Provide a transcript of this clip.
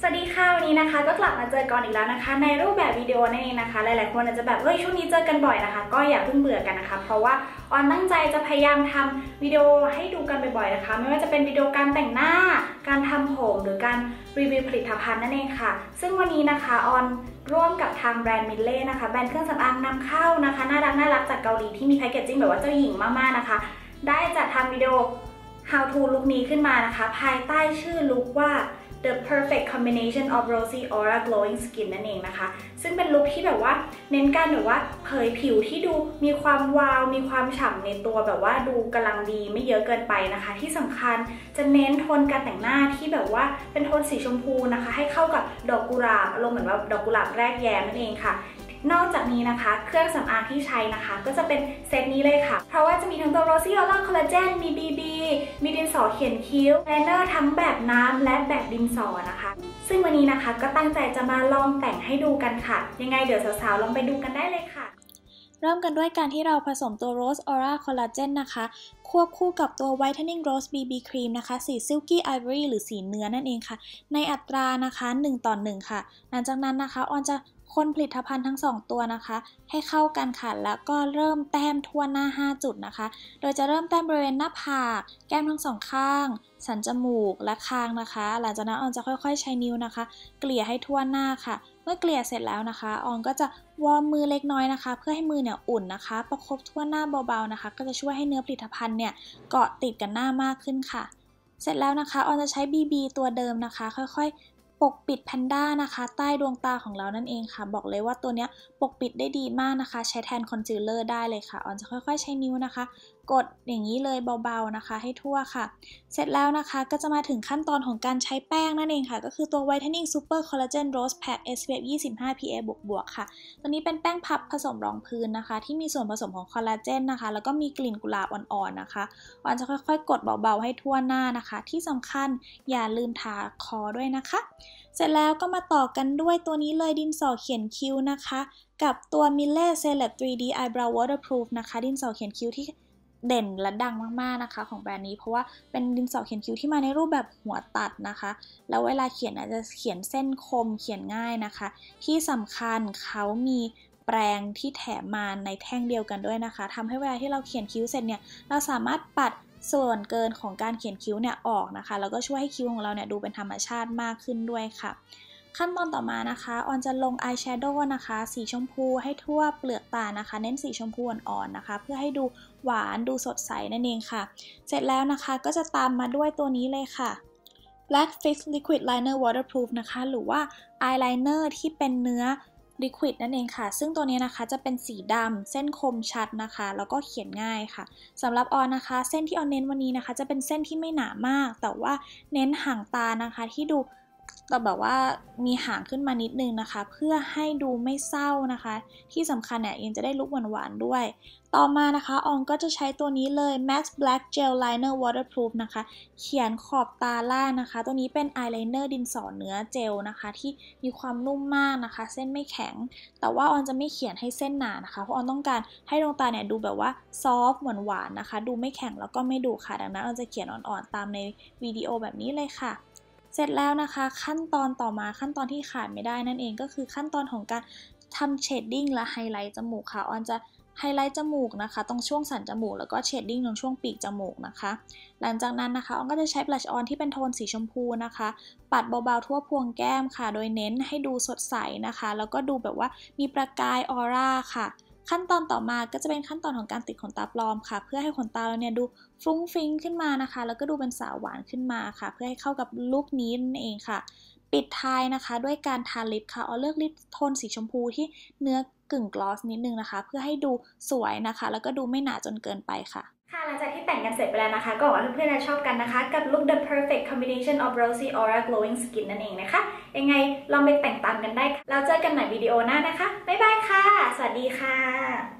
สวัสดีค่ะวันนี้นะคะ ก็กลับมาเจอกันอีกแล้วนะคะ ในรูปแบบวิดีโอนั่นเองนะคะ หลายๆคนอาจจะแบบเฮ้ยช่วงนี้เจอกันบ่อยนะคะ ก็อย่าเพิ่งเบื่อกันนะคะ เพราะว่าออนตั้งใจจะพยายามทำวิดีโอให้ดูกันบ่อยๆนะคะ ไม่ว่าจะเป็นวิดีโอการแต่งหน้า การทำผมหรือการรีวิวผลิตภัณฑ์นั่นเองค่ะ ซึ่งวันนี้นะคะออนร่วมกับทางแบรนด์มิลเล่นะคะแบรนด์เครื่องสำอางนำเข้านะคะน่ารักน่ารักจากเกาหลีที่มีแพคเกจจิ้งแบบว่าเจ้าหญิงมากๆนะคะ ได้จัดทำวิดีโอ how to ลุคนี้ขึ้นมานะคะ ภายใต้ชื่อลุคว่า the perfect combination of rosy aura glowing skin นั่นเองนะคะ ซึ่งเป็นลุคที่แบบว่าเน้นการแบบว่าเผยผิวที่ดูมีความวาว มีความฉ่ำในตัวแบบว่าดูกำลังดีไม่เยอะเกินไปนะคะ ที่สำคัญจะเน้นโทนการแต่งหน้าที่แบบว่าเป็นโทนสีชมพูนะคะ ให้เข้ากับดอกกุหลาบอารมณ์เหมือนว่าดอกกุหลาบแรกแย้มนั่นเองค่ะ นอกจากนี้นะคะ เครื่องสำอางที่ใช้นะคะ ก็จะเป็นเซตนี้เลยค่ะ เพราะว่าจะมีทั้งตัว Rosy Aura Collagen มี BB มีดินสอเขียนคิ้วไลเนอร์ทั้งแบบน้ำและแบบดินสอนะคะ ซึ่งวันนี้นะคะก็ตั้งใจจะมาลองแต่งให้ดูกันค่ะ ยังไงเดี๋ยวสาวๆลองไปดูกันได้เลยค่ะเริ่มกันด้วยการที่เราผสมตัว Rose Aura Collagen นะคะ ควบคู่กับตัว Whitening Rose BB Cream นะคะ สี Silky Ivory หรือสีเนื้อนั่นเองค่ะ ในอัตรานะคะ 1 ต่อ 1 ค่ะ หลังจากนั้นนะคะ ออนจะ คนผลิตภัณฑ์ทั้ง 2 ตัวนะคะ ให้เข้ากันค่ะแล้วก็เริ่มแต้มทั่วหน้า 5 จุดนะคะ โดยจะเริ่มแต้มบริเวณหน้าผากแก้มทั้งสองข้าง สันจมูกและคางนะคะ หลังจากนั้นออนจะค่อยๆ ใช้นิ้วนะคะ เกลี่ยให้ทั่วหน้าค่ะ เมื่อเกลี่ยเสร็จแล้วนะคะ ออนก็จะวอร์มมือเล็กน้อยนะคะ เพื่อให้มือเนี่ยอุ่นนะคะ ประคบทั่วหน้าเบาๆนะคะ ก็จะช่วยให้เนื้อผลิตภัณฑ์เนี่ยเกาะติดกันหน้ามากขึ้นค่ะเสร็จแล้วนะคะ ออนจะใช้ BB ตัวเดิมนะคะ ค่อยๆ ปกปิดแพนด้านะคะ ใต้ดวงตาของเรานั่นเองค่ะ บอกเลยว่าตัวเนี้ยปกปิดได้ดีมากนะคะ ใช้แทนคอนซีลเลอร์ได้เลยค่ะออนจะค่อยๆใช้นิ้วนะคะ กดอย่างนี้เลยเบาๆนะคะ ให้ทั่วค่ะ เสร็จแล้วนะคะก็จะมาถึงขั้นตอนของการใช้แป้งนั่นเองค่ะ ก็คือตัว Whitening Super Collagen Rose Pack SPF 25 PA บวกบวกค่ะ ตัวนี้เป็นแป้งพับผสมรองพื้นนะคะ ที่มีส่วนผสมของคอลลาเจนนะคะ แล้วก็มีกลิ่นกุหลาบอ่อนๆนะคะออนจะค่อยๆ กดเบาๆให้ทั่วหน้านะคะ ที่สำคัญอย่าลืมทาคอด้วยนะคะ เสร็จแล้วก็มาต่อกันด้วยตัวนี้เลยดินสอเขียนคิ้วนะคะ กับตัว m i l l e Celeb 3D Eyebrow Waterproof นะคะ ดินสอเขียนคิ้วที่ เด่นและดังมากๆนะคะ ของแบรนด์นี้เพราะว่าเป็นดินสอเขียนคิ้วที่มาในรูปแบบหัวตัดนะคะ แล้วเวลาเขียนอาจจะเขียนเส้นคมเขียนง่ายนะคะ ที่สำคัญเขามีแปรงที่แถมมาในแท่งเดียวกันด้วยนะคะทำให้เวลาที่เราเขียนคิ้วเสร็จเนี่ยเราสามารถปัดส่วนเกินของการเขียนคิ้วเนี่ยออกนะคะ แล้วก็ช่วยให้คิ้วของเราเนี่ยดูเป็นธรรมชาติมากขึ้นด้วยค่ะ ขั้นตอนต่อมานะคะออนจะลงอายแชโดว์นะคะ สีชมพูให้ทั่วเปลือกตานะคะ เน้นสีชมพูอ่อนๆนะคะ เพื่อให้ดูหวานดูสดใสนั่นเองค่ะ เสร็จแล้วนะคะก็จะตามมาด้วยตัวนี้เลยค่ะ Black Fix Liquid Liner Waterproof นะคะ หรือว่า eyeliner ที่เป็นเนื้อ liquid นั่นเองค่ะ ซึ่งตัวนี้นะคะจะเป็นสีดำเส้นคมชัดนะคะ แล้วก็เขียนง่ายค่ะสำหรับออนนะคะ เส้นที่ออนเน้นวันนี้นะคะ จะเป็นเส้นที่ไม่หนามาก แต่ว่าเน้นห่างตานะคะที่ดู แต่แบบว่ามีหางขึ้นมานิดนึงนะคะ เพื่อให้ดูไม่เศร้านะคะ ที่สำคัญเนี่ยยังจะได้ลุกหวานๆด้วย ต่อมานะคะออนก็จะใช้ตัวนี้เลย Max Black Gel Liner Waterproof นะคะ เขียนขอบตาล่างนะคะ ตัวนี้เป็นอายไลเนอร์ดินสอเนื้อเจลนะคะ ที่มีความนุ่มมากนะคะ เส้นไม่แข็ง แต่ว่าออนจะไม่เขียนให้เส้นหนานะคะ เพราะออนต้องการให้ดวงตาเนี่ยดูแบบว่าซอฟต์หวานๆนะคะ ดูไม่แข็งแล้วก็ไม่ดุค่ะ ดังนั้นออนจะเขียนอ่อนๆตามในวิดีโอแบบนี้เลยค่ะ เสร็จแล้วนะคะขั้นตอนต่อมาขั้นตอนที่ขาดไม่ได้นั่นเองก็คือขั้นตอนของการทำเชดดิ้งและไฮไลท์จมูกค่ะออนจะไฮไลท์จมูกนะคะ ตรงช่วงสันจมูก แล้วก็เชดดิ้งตรงช่วงปีกจมูกนะคะ หลังจากนั้นนะคะออนก็จะใช้บลัชออนที่เป็นโทนสีชมพูนะคะ ปัดเบาๆทั่วพวงแก้มค่ะ โดยเน้นให้ดูสดใสนะคะ แล้วก็ดูแบบว่ามีประกายออร่าค่ะ ขั้นตอนต่อมาก็จะเป็นขั้นตอนของการติดขนตาปลอมค่ะ เพื่อให้ขนตาเราเนี่ยดูฟุ้งฟิ้งขึ้นมานะคะ แล้วก็ดูเป็นสาวหวานขึ้นมาค่ะ เพื่อให้เข้ากับลุคนี้นั่นเองค่ะ ปิดท้ายนะคะ ด้วยการทาลิปค่ะเอาเลือกลิปโทนสีชมพูที่เนื้อกึ่งกลอสนิดนึงนะคะ เพื่อให้ดูสวยนะคะ แล้วก็ดูไม่หนาจนเกินไปค่ะ หลังจากที่แต่งกันเสร็จไปแล้วนะคะ ก็หวังว่าเพื่อนๆจะชอบกันนะคะ กับ look the perfect combination of rosy aura glowing skin นั่นเองนะคะ ยังไงลองไปแต่งตามกันได้ค่ะแล้วเจอกันใหม่วิดีโอหน้านะคะ บ๊ายบายค่ะ สวัสดีค่ะ